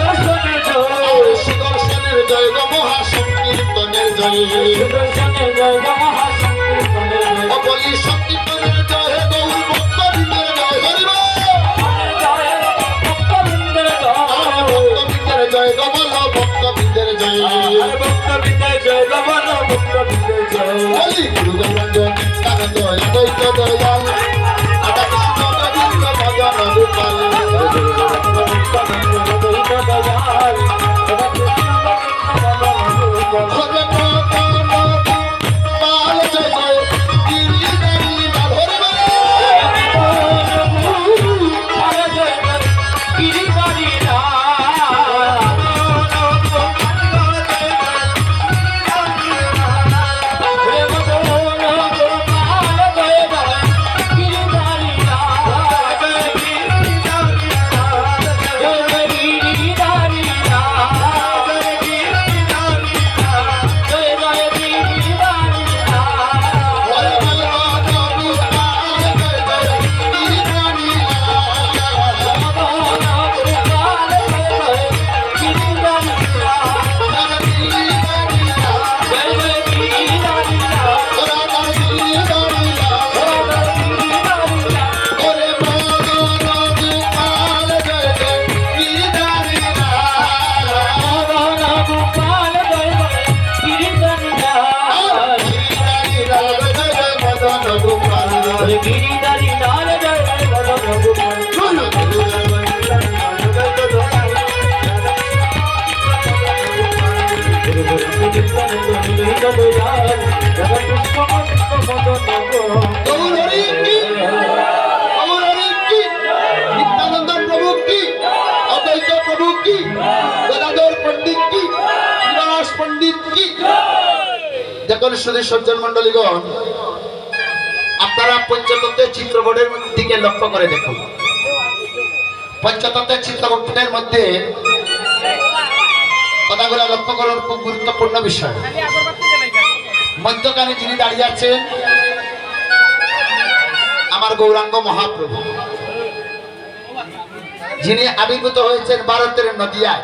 সুদর্শনের জয় সুদর্শনের জয় গো মহাসংকীর্তনের জয়। সুদর্শনের জয় গো মহাসংকীর্তনের জয় অবলি সংকীর্তনের জয় গো, ভক্তবৃন্দের জয় হরিব ভক্তবৃন্দের জয় ভক্তবৃন্দের জয় গো বল। ভক্তবৃন্দের জয় ভক্তবৃন্দের জয় গো, বল ভক্তবৃন্দের জয়। হরি গুরু গোবিন্দ তার জয় অদ্বৈত দয়াল। আদা কৃষ্ণ গোবিন্দ, ভজন গোপাল দেখুন শুধু সজ্জন মন্ডলীগণ আপনারা পঞ্চতত্ত্বের চিত্রপটের দিকে লক্ষ্য করে দেখুন। পঞ্চতত্ত্বের চিত্রপটের মধ্যে কথাগুলো লক্ষ্য করার খুব গুরুত্বপূর্ণ বিষয়। মধ্যখানে যিনি দাঁড়িয়ে আছেন আমার গৌরাঙ্গ মহাপ্রভু। যিনি আবির্ভূত হয়েছেন ভারতের নদিয়ায়।